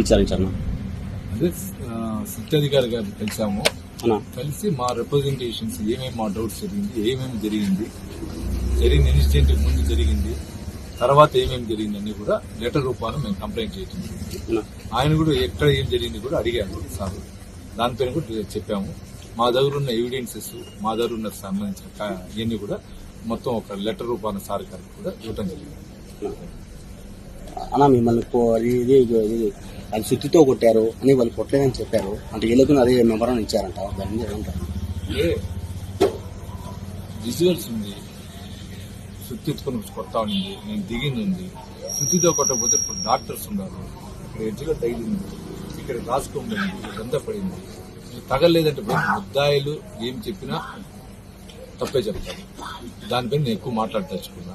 విచారించాను అదే సత్యాధికారి గారిని కలిసాము కలిసి మా రిప్రజెంటేషన్స్ ఏమేమి మా డౌట్స్ జరిగింది ఏమేమి జరిగింది జరిగిన ఇన్సిడెంట్ ముందు జరిగింది తర్వాత ఏమేమి జరిగింది అన్ని కూడా లెటర్ రూపాన మేము కంప్లైంట్ జరిగింది. అన్నా ఆయన కూడా ఎక్కడ ఏం జరిగింది కూడా అడిగారు సార్. దానిపైన కూడా చెప్పాము. మా దగ్గర ఉన్న ఎవిడెన్సెస్ మా దగ్గర ఉన్న సంబంధించిన ఇవన్నీ కూడా మొత్తం ఒక లెటర్ రూపాన సార్ గారికి కూడా ఇవ్వడం జరిగింది. అన్నా మిమ్మల్ని వాళ్ళు సుత్తితో కొట్టారు అని వాళ్ళు కొట్టలేదని చెప్పారు. అంటే వీళ్ళకు అదే మెమరాన్ ఇచ్చారంట. దాని మీద ఏమంటారు ఏ? విజువల్స్ ఉంది. సుత్తి ఎత్తుకొని కొడతా ఉంది. నేను దిగింది ఉంది. సుత్తితో కొట్టకపోతే ఇప్పుడు డాక్టర్స్ ఉన్నారు. ఇక్కడ ఎడ్జ్లో తగిలింది ఇక్కడ రాసుకోండి ఇదంతా పడింది. తగలేదంటే ముద్దాయిలు ఏం చెప్పినా తప్పే చెప్తాను దానిపైన నేను ఎక్కువ మాట్లాడదలుచుకున్నా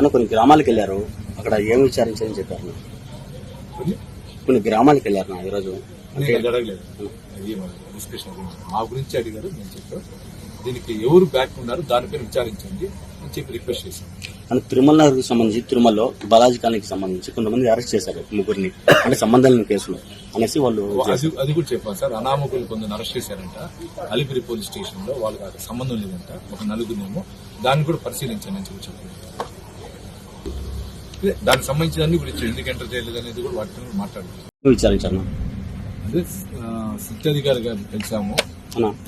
అన్న కొన్ని గ్రామాలకు వెళ్ళారు. అక్కడ ఏం విచారించారని చెప్పారు? కొన్ని గ్రామాలకు వెళ్ళారు నా ఈరోజు మా గురించి అడిగారు నేను చెప్పాను. దీనికి ఎవరు బ్యాక్ ఉన్నారు దానిపైన విచారించండి అని చెప్పి రిక్వెస్ట్ చేశాను. మన తిరుమల నగర్కి సంబంధించి తిరుమలలో బాలాజీ కాలనీకి సంబంధించి కొంతమంది అరెస్ట్ చేశారు ముగ్గురిని. అంటే సంబంధం లేని కేసులో అనేసి వాళ్ళు అది అది కూడా చెప్పాను సార్. అనామకులు కొందరు అరెస్ట్ చేశారంట. అలిపిరి పోలీస్ స్టేషన్లో వాళ్ళకి సంబంధం లేదంట. ఒక నలుగురినేమో దాన్ని కూడా పరిశీలించండి అని చెప్పి దానికి సంబంధించిన అన్ని ఇచ్చారు ఎందుకు ఎంటర్ చేయలేదు అనేది కూడా కూడా మాట్లాడారు విచారించాను అదే సత్యాధికారి గారిని కలిసాము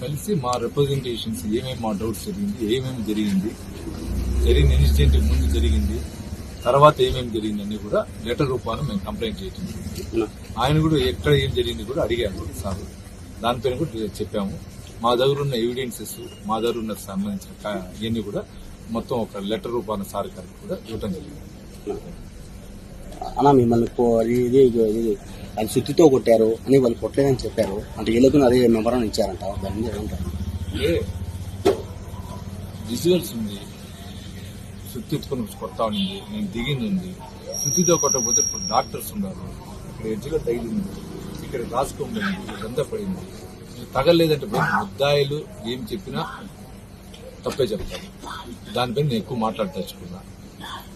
కలిసి మా రిప్రజెంటేషన్స్ ఏమేమి మా డౌట్స్ జరిగింది ఏమేమి జరిగింది జరిగిన ఇన్సిడెంట్ ముందు జరిగింది తర్వాత ఏమేమి జరిగింది అన్ని కూడా లెటర్ రూపాన మేము కంప్లైంట్ జరిగింది. అన్నా ఆయన కూడా ఎక్కడ ఏం జరిగింది కూడా అడిగారు సార్. దానిపైన కూడా చెప్పాము. మా దగ్గర ఉన్న ఎవిడెన్సెస్ మా దగ్గర ఉన్న సంబంధించిన ఇవన్నీ కూడా మొత్తం ఒక లెటర్ రూపాన సార్ గారికి కూడా ఇవ్వడం జరిగింది. అన్న మిమ్మల్ని పో- ఇది ఇది అది సుత్తితో కొట్టారు అని వాళ్ళు కొట్టలేదని చెప్పారు. అంటే వీళ్ళకు అదే మెమరాన్ ఇచ్చారంట. దాని మీద ఏమంటారు? ఏ? విజువల్స్ ఉంది. సుత్తి ఎత్తుకొని కొడతా ఉంది. నేను దిగింది ఉంది. సుత్తితో కొట్టకపోతే ఇప్పుడు డాక్టర్స్ ఉన్నారు. ఇక్కడ ఎడ్జ్లో తగిలింది ఇక్కడ రాసుకోండి ఇదంతా పడింది. తగలేదంటే ముద్దాయిలు ఏం చెప్పినా తప్పే చెప్తాను దానిపైన నేను ఎక్కువ మాట్లాడదలుచుకున్నా.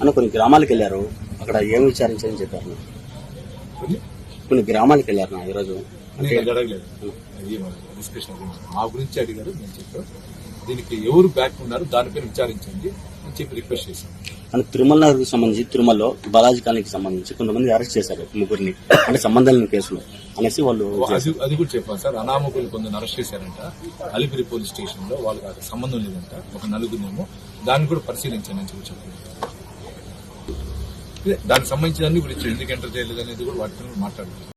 అన్న కొన్ని గ్రామాలకు వెళ్ళారు. అక్కడ ఏం విచారించారని చెప్పారు? కొన్ని గ్రామాలకు వెళ్ళారు నా ఈరోజు. మా గురించి అడిగారు నేను చెప్పాను. దీనికి ఎవరు బ్యాక్ ఉన్నారు దానిపైన విచారించండి అని చెప్పి రిక్వెస్ట్ చేశాను. మన తిరుమల నగర్కి సంబంధించి తిరుమలలో బాలాజీ కాలనీకి సంబంధించి కొంతమంది అరెస్ట్ చేశారు ముగ్గురిని. అంటే సంబంధం లేని కేసులో అనేసి వాళ్ళు అది కూడా చెప్పాను సార్. అనామకులు కొందరు అరెస్ట్ చేశారంట. అలిపిరి పోలీస్ స్టేషన్లో వాళ్ళకి సంబంధం లేదంట. ఒక నలుగురినేమో దాన్ని కూడా పరిశీలించండి అని చెప్పి దానికి సంబంధించిన అన్ని కూడా ఎందుకు ఎంటర్ చేయలేదు అనేది కూడా వాటితో మాట్లాడుతుంది